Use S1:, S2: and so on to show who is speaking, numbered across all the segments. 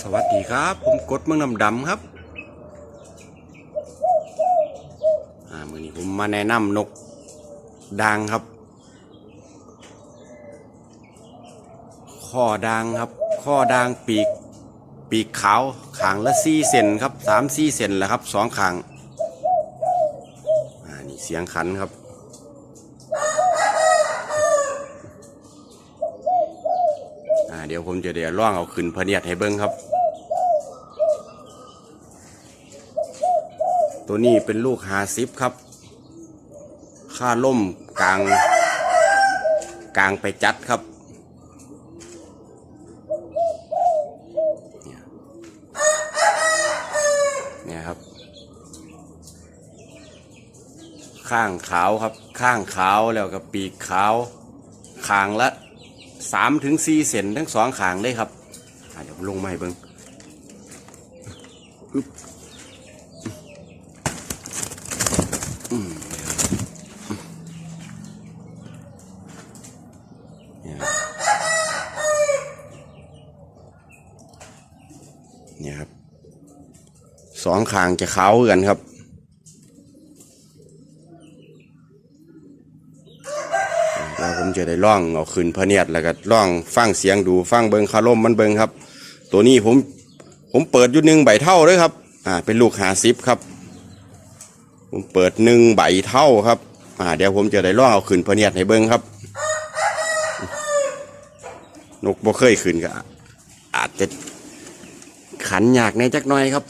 S1: สวัสดีครับ ผมกดเมืองน้ำดำครับ อ่ามือนี้ผมมาแนะนำนกดังครับข้อดังครับข้อดังปีก ปีกขาวขางละสี่เซนครับสามสี่เซนแหละครับสองขางอ่านี่เสียงขันครับอ่าเดี๋ยวผมจะเดี๋ยวล่องเอาขึ้นพเนียดให้เบิ้งครับ ตัวนี้เป็นลูกหาซิปครับ ค่าล่มกลาง กลางไปจัดครับ เนี่ยครับ ข้างขาวครับ ข้างขาวแล้วก็ปีกขาวขางละสามถึงสี่เซนทั้งสองขางเลยครับอะเดี๋ยวลงมาให้เบิ้งอึ๊บอืมเนี่ยครับเนี่ยครับส องขางจะขาวกันครับ แล้วผมจะได้ล่องเอาขึ้นพเนียดแล้วก็ล่องฟังเสียงดูฟังเบิงคาร่มมันเบิงครับ ตัวนี้ผมผมเปิดอยู่หนึ่งใบเท่าเลยครับ อ่า เป็นลูกหาซิปครับ ผมเปิดหนึ่งใบเท่าครับ อ่า เดี๋ยวผมจะได้ล่องเอาขึ้นพเนียดให้เบิงครับ นกบ่เคยขึ้นก็อาจจะขันยากในจักหน่อยครับ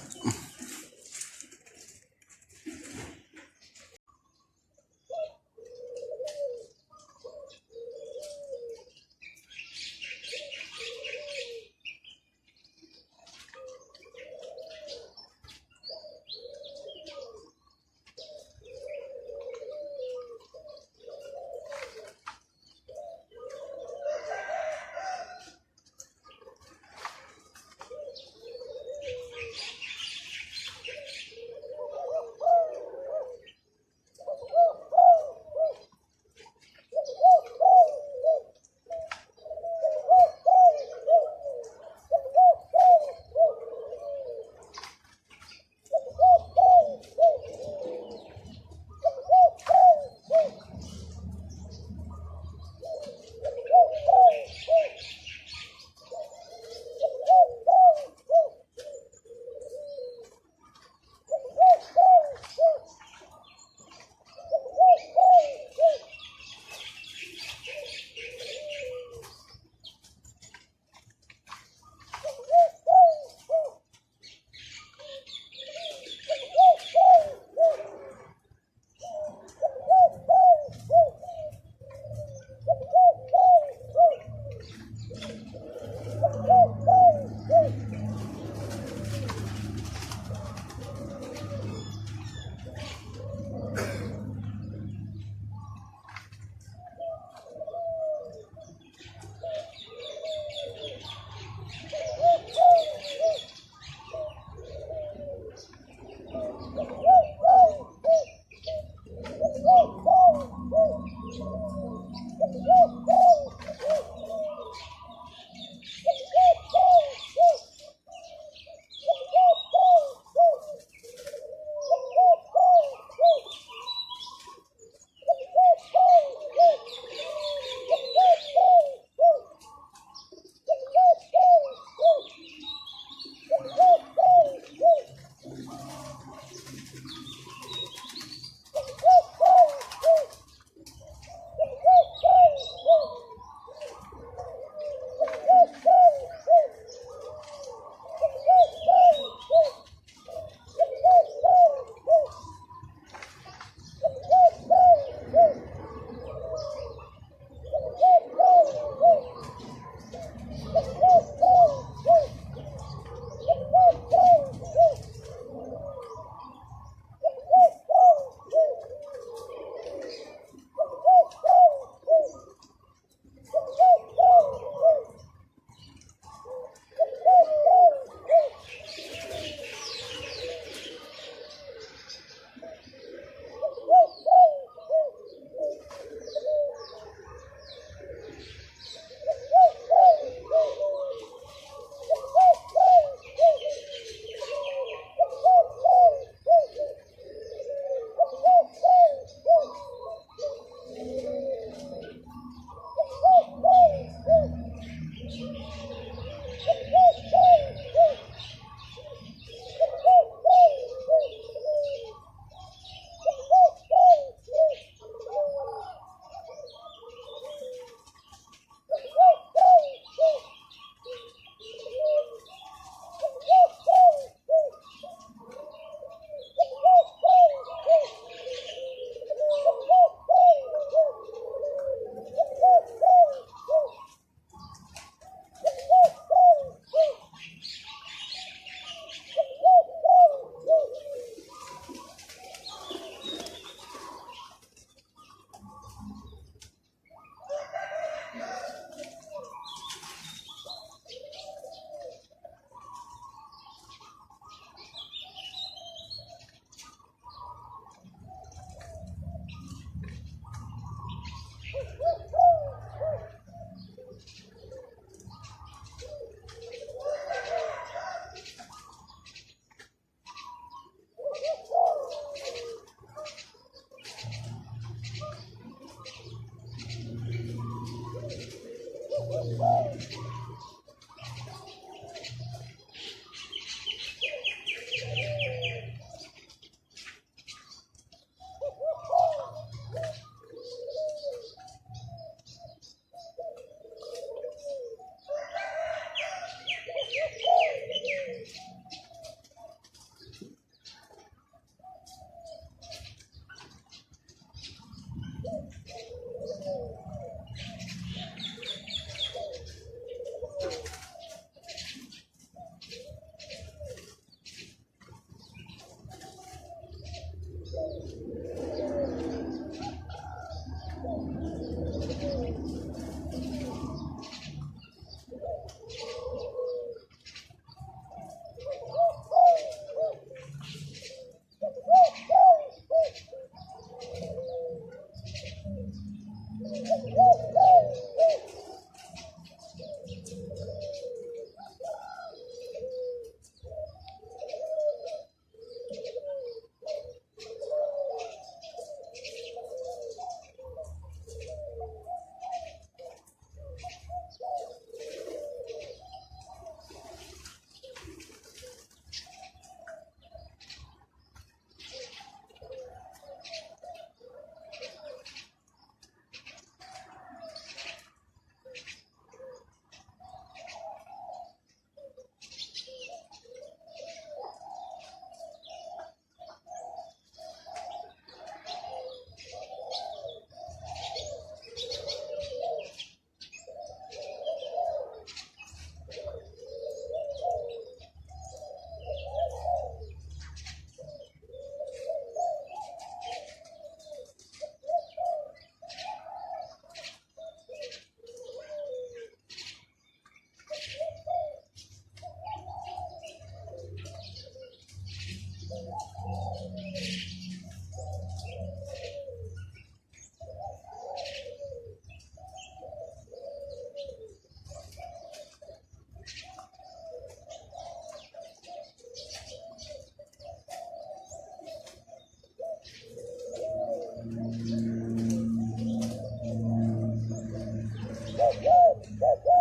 S1: Gracias.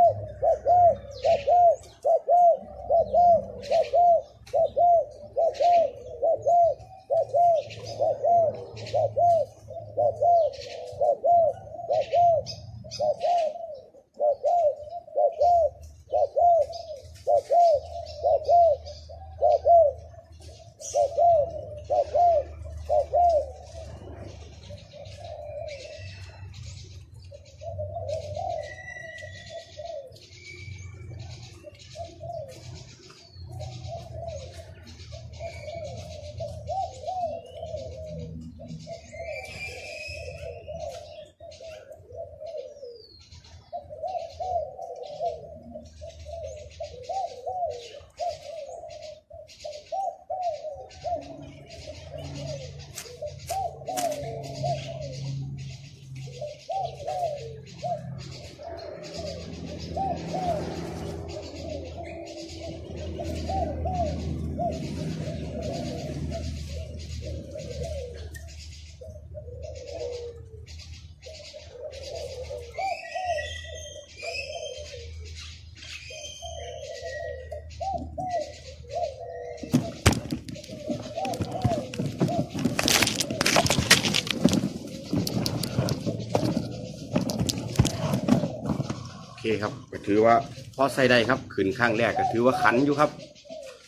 S1: ครับก็ถือว่าพอใส่ได้ครับขึ้นข้างแรกก็ถือว่าขันอยู่ครับ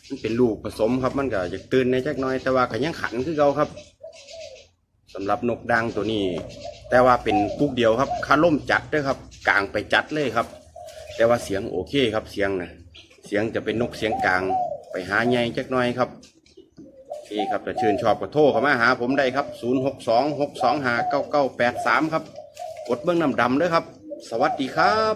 S1: มันเป็นลูกผสมครับ มันก็จะตื่นในจักน้อย แต่ว่าก็ยังขันคือเก่าครับสำหรับนกดังตัวนี้ แต่ว่าเป็นกุกเดียวครับคาล่มจัดด้วยครับกลางไปจัดเลยครับ แต่ว่าเสียงโอเคครับเสียงนะเสียงจะเป็นนกเสียงกลาง ไปหาใหญ่จักน้อยครับโอเครับแต่เชิญชอบก็โทรเข้ามาหาผมได้ครับ 0 6 2 6 2 5 9 9 8 3 ครับ กดเบื้องน้ำดำด้วยครับ สวัสดีครับ